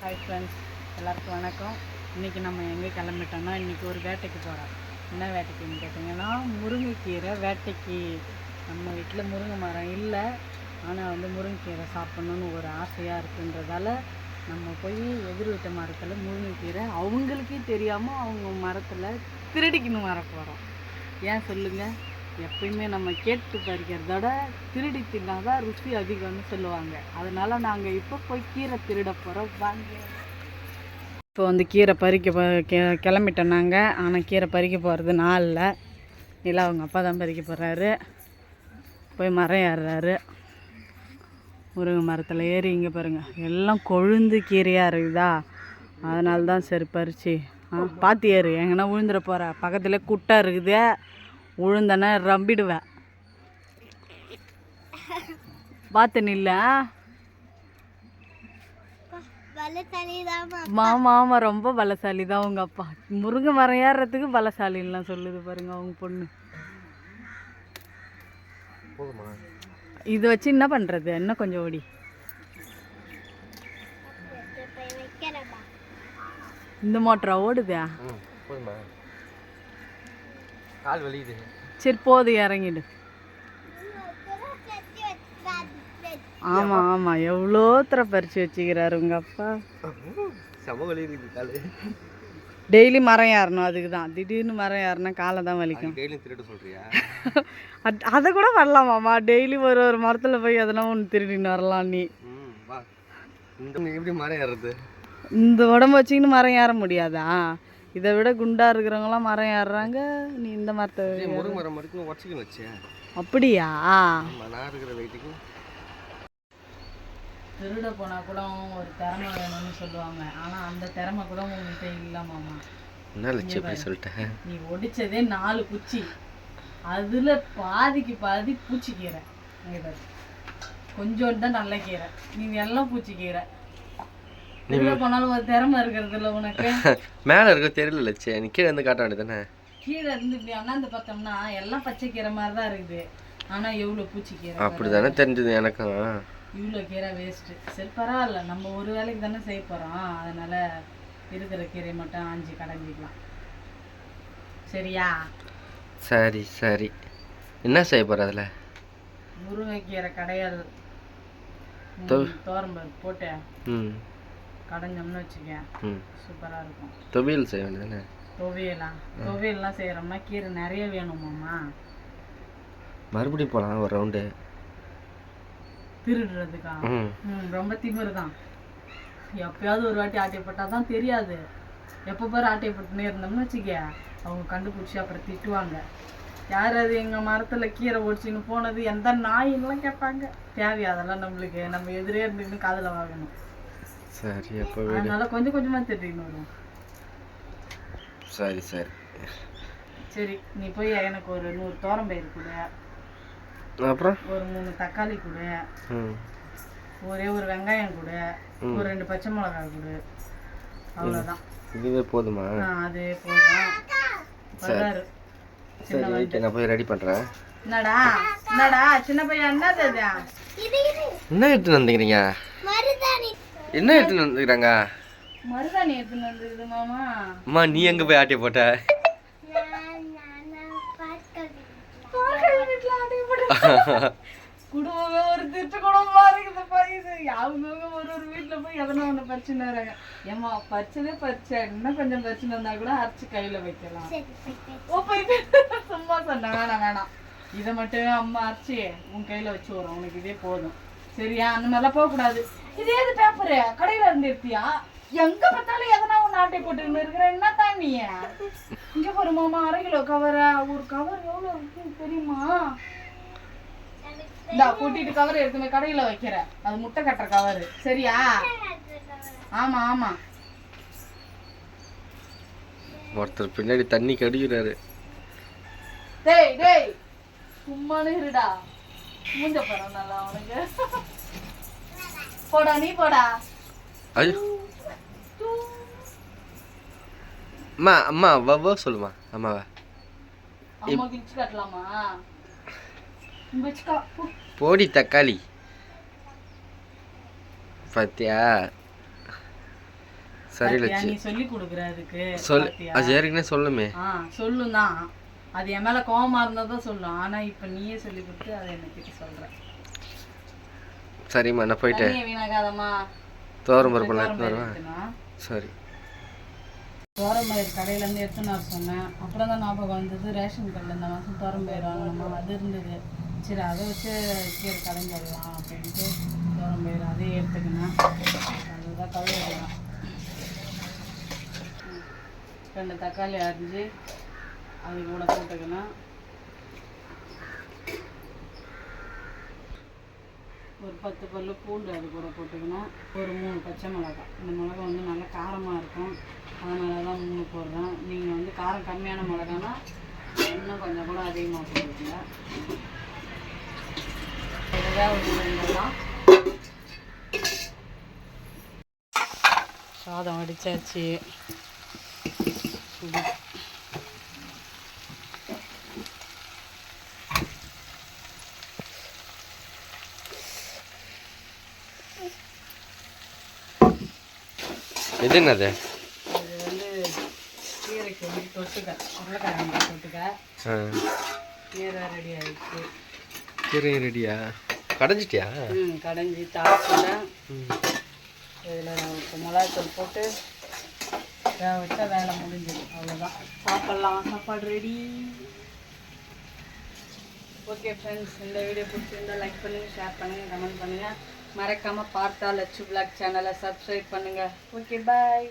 Hi friends எல்லாருக்கும் வணக்கம். இன்றைக்கி நம்ம எங்கே கிளம்பிட்டோம்னா இன்றைக்கி ஒரு வேட்டைக்கு போகிறோம் என்ன வேட்டைக்குன்னு கேட்டிங்கன்னா முருங்கைக்கீரை வேட்டைக்கு. நம்ம வீட்டில் முருங்கை மரம் இல்லை. ஆனால் வந்து முருங்கைக்கீரை சாப்பிட்ணுன்னு ஒரு ஆசையாக இருக்குன்றதால நம்ம போய் எதிர் வீட்டு மரத்தில் முருங்கைக்கீரை அவங்களுக்கே தெரியாமல் அவங்க மரத்தில் திருடிக்கின்னு வர போகிறோம் ஏன் சொல்லுங்கள் எப்பயுமே நம்ம கேட்டு பறிக்கிறதோட திருடி தின்னாதான் ருசி அதிகம்னு சொல்லுவாங்க. அதனால் நாங்கள் இப்போ போய் கீரை திருட போகிறோம் வாங்க. இப்போ வந்து கீரை பறிக்க கெ- கிளம்பிட்டோம் நாங்கள் ஆனால் கீரை பறிக்க போகிறது நாளில் இல்லை. அவங்க அப்பா தான் பறிக்க போகிறாரு போய் மரம் ஏறுறாரு. முருங்கை மரத்தில் ஏறி இங்கே பாருங்கள் எல்லாம் கொழுந்து கீரையாக இருக்குதா? அதனால தான் சரி பறிச்சு. ஆ பார்த்து ஏறு. எங்கன்னா விழுந்துட போகிற பக்கத்தில் குட்டை இருக்குது. உழுந்தனா ரம்பிடுவேன். பார்த்து நில்ல மாமா ரொம்ப பலசாலி தான் உங்க அப்பா. முருங்கை மரம் ஏறுறதுக்கு பலசாலின்லாம் சொல்லுது பாருங்க அவங்க பொண்ணு. இது வச்சு என்ன பண்றது? இன்னும் கொஞ்சம் ஓடி. இந்த மோட்டரா ஓடுதா? கால் வலியுது. சரி போது இறங்கிடு. ஆமா ஆமா எவ்வளோ தர பறிச்சு வச்சுக்கிறாரு உங்க அப்பா. செம வலி இருக்குது கால். டெய்லி மரம் ஏறணும் அதுக்கு தான். திடீர்னு மரம் ஏறினா காலை தான் வலிக்கும். டெய்லியும் திருட்டு சொல்றியா? அதை கூட வரலாமாம்மா? டெய்லி ஒரு ஒரு மரத்தில் போய் எதனா ஒன்று திருடின்னு வரலாம் இந்த நீ எப்படி மரம் ஏறுறது? இந்த உடம்பு வச்சுக்கின்னு மரம் ஏற முடியாதா? இதை விட குண்டா இருக்கிறவங்களாம் மரம் ஏறுறாங்க. நீ இந்த மரத்தை முருங்கை மரம் உடச்சிக்கணும் அப்படியா? ஆமாம் நான் இருக்கிற வெயிட்டுக்கு திருட போனால் கூட ஒரு திறமை வேணும்னு சொல்லுவாங்க. ஆனால் அந்த திறமை கூட உங்ககிட்ட இல்லாமாம்மா என்ன லட்சம் எப்படி சொல்லிட்டேன் நீ ஒடிச்சதே நாலு குச்சி. அதில் பாதிக்கு பாதி பூச்சிக்கீரை. இங்க பாரு. கொஞ்சோண்டு தான் நல்ல கீரை. நீ எல்லாம் பூச்சிக்கீரை. திருட போனாலும் ஒரு திறமை இருக்கிறது இல்லை உனக்கு? மேலே இருக்க தெரியல லட்சம் நீ கீழே இருந்து காட்ட வேண்டியதானே கீழே இருந்து இப்படி அண்ணாந்து பார்த்தோம்னா எல்லாம் பச்சை கீரை மாதிரி தான் இருக்குது. ஆனால் எவ்வளோ பூச்சிக்கீரை அப்படி தானே தெரிஞ்சது எனக்கும். இவ்வளோ கீரை வேஸ்ட்டு சரி பரவாயில்ல. நம்ம ஒரு வேலைக்கு தானே செய்ய போகிறோம் அதனால் இருக்கிற கீரையை மட்டும் ஆஞ்சி கடைஞ்சிக்கலாம். சரியா? சரி சரி. என்ன செய்ய போகிற அதில்? முருங்கைக்கீரை கடையல். தொ- தோரம்பருப்பு போட்டு ம். கடைஞ்சோம்னு வச்சுக்க சூப்பராக இருக்கும். தொவியல் செய்ய வேண்டியதானே துவையலாம் துவையல்லாம் செய்கிறோம்னா கீரை நிறைய வேணுமாம்மா? மறுபடியும் போகலாம் ஒரு ரவுண்டு திருடுறதுக்கா? ம். ரொம்ப திமிரு தான் எப்பயாவது ஒரு வாட்டி ஆட்டை போட்டால் தான் தெரியாது. எப்போ பாரு ஆட்டை போட்டுனே இருந்தோம்னு வச்சுக்க. அவங்க கண்டுபிடிச்சி அப்புறம் திட்டுவாங்க. யார் அது எங்கள் மரத்தில் கீரை ஒடிச்சின்னு போனது எந்த நாயின்லாம் கேட்பாங்க. தேவையா அதெல்லாம் நம்மளுக்கு? நம்ம எதிரே இருந்துக்கின்னு காதில் வாங்கணும். சரி அப்போ அதனால கொஞ்சம் கொஞ்சமாக திட்டின்னு வரும். சரி சரி. சரி நீ போய் எனக்கு ஒரு நூறு தோரம்பயிறு கொடு. அப்புறம்? ஒரு மூணு தக்காளி கொடு. ஒரே ஒரு வெங்காயம் கொடு. ஒரு ரெண்டு பச்சை மிளகாய் கொடு. அவ்வளோதான் இதுவே போதுமா? அது போதும். வர்றாரு சரி ஓகே நான் போய் ரெடி பண்ணுறேன் என்னடா? என்னடா? சின்ன பையன் என்னது என்ன எடுத்துன்னு வந்துக்கிறீங்க என்ன எடுத்துன்னு வந்துக்கிறாங்க மருதாணி எடுத்துன்னு வந்துருக்குது மாமா. அம்மா நீ எங்கே போய் ஆட்டிய போட்ட? குடும்பமே ஒரு திருட்டு குடும்பமா இருக்குது பையது அவங்கவுங்க ஒரு ஒரு வீட்டுல போய் எதனா ஒண்ணு பறிச்சுன்னு வராங்க. ஏமா பறிச்சதே பறிச்சா. இன்னும் கொஞ்சம் பறிச்சுன்னு வந்தா கூட அரைச்சு கையில வைக்கலாம். ஓ சும்மா சொன்ன. வேணாம் வேணாம். இதை மட்டும் அம்மா அரைச்சி உன் கையில வச்சு வரும் உனக்கு இதே போதும். சரியா? அந்த மாதிரிலாம் போகக்கூடாது. இதே இது பேப்பரு கடையில இருந்து எடுத்தியா எங்க பார்த்தாலும் எதனா ஒன்று ஆட்டை போட்டுன்னு இருக்கிற என்ன தான் நீ? இங்க பாரு மாமா அரை கிலோ கவரா ஒரு கவர் எவ்வளோ இருக்கு தெரியுமா? இந்தா கூட்டிட்டு கவர் எடுத்து போய் கடையில வைக்கிற. அது முட்டை கட்டுற கவர் சரியா? ஆமா ஆமா. ஒருத்தர் பின்னாடி தண்ணி கடிக்கிறாரு. டேய் டேய். சும்மானு இருடா. மூஞ்ச போறோம் நல்லா உனக்கு. போடா நீ போடா. ஐயோ. அம்மா அம்மா வவ்வோ சொல்லுமா அம்மாவா. போடி தக்காளி. பாத்தியா? சரி லட்சு சொல்லி கொடுக்குற அதுக்கு. சொல்? அது ஏற்கனவே சொல்லுமே. சொல்லும் தான் அது என் மேல கோவமா இருந்தா தான் சொல்லும். ஆனா இப்ப நீயே சொல்லி கொடுத்து அதை எனக்கு சொல்ற. சரிம்மா நான் போயிட்டு தண்ணியை வீணாகாதம்மா. தோரம் பருப்பெல்லாம் எடுத்து வருவேன். சரி. கடையில இருந்து எடுத்துன்னு வர சொன்னேன். அப்புறம் தான் ஞாபகம் வந்தது ரேஷன் கடையில் இந்த மாதம் தோரம்பயிறு வாங்கணுமா? அது இருந்தது. சரி அதை வச்சு கீரை கடைஞ்சிடலாம் அப்படின்ட்டு தோரம்பயிறு அதையும் எடுத்துக்கினேன். அதுதான் கழுவிடலாம். ரெண்டு தக்காளி அரிஞ்சு அது கூட போட்டுக்கினேன். ஒரு பத்து பல்லு பூண்டு அது கூட போட்டுக்கினேன் ஒரு மூணு பச்சை மிளகாய் இந்த மிளகா வந்து நல்லா காரமாக இருக்கும். அதனால தான் மூணு போடுறேன். நீங்கள் வந்து காரம் கம்மியான மிளகானா இன்னும் கொஞ்சம் கூட அதிகமாக போட்டுக்கோங்க. இதுதான் ஒரு சாதம் அடித்தாச்சு இது என்னது இது வந்து கீரைக்கு வந்து தொட்டுக்க உருளைக்கிழங்கு தொட்டுக்க ஆ. கீரை ரெடி ஆயிடுச்சு. கீரை ரெடியா கடைஞ்சிட்டியா? ம் கடைஞ்சி தாளிச்சுட்டேன். இதில் மிளகாத்தூள் போட்டு வேக வச்சா வேலை முடிஞ்சது. அவ்வளோதான் சாப்பிட்லாம். சாப்பாடு ரெடி ஓகே ஃப்ரெண்ட்ஸ் இந்த வீடியோ பிடிச்சிருந்தா லைக் பண்ணுங்கள் ஷேர் பண்ணுங்கள் கமெண்ட் பண்ணுங்கள் மறக்காமல் பார்த்தா லட்சு பிளாக் சேனலை சப்ஸ்கிரைப் பண்ணுங்கள் ஓகே பாய்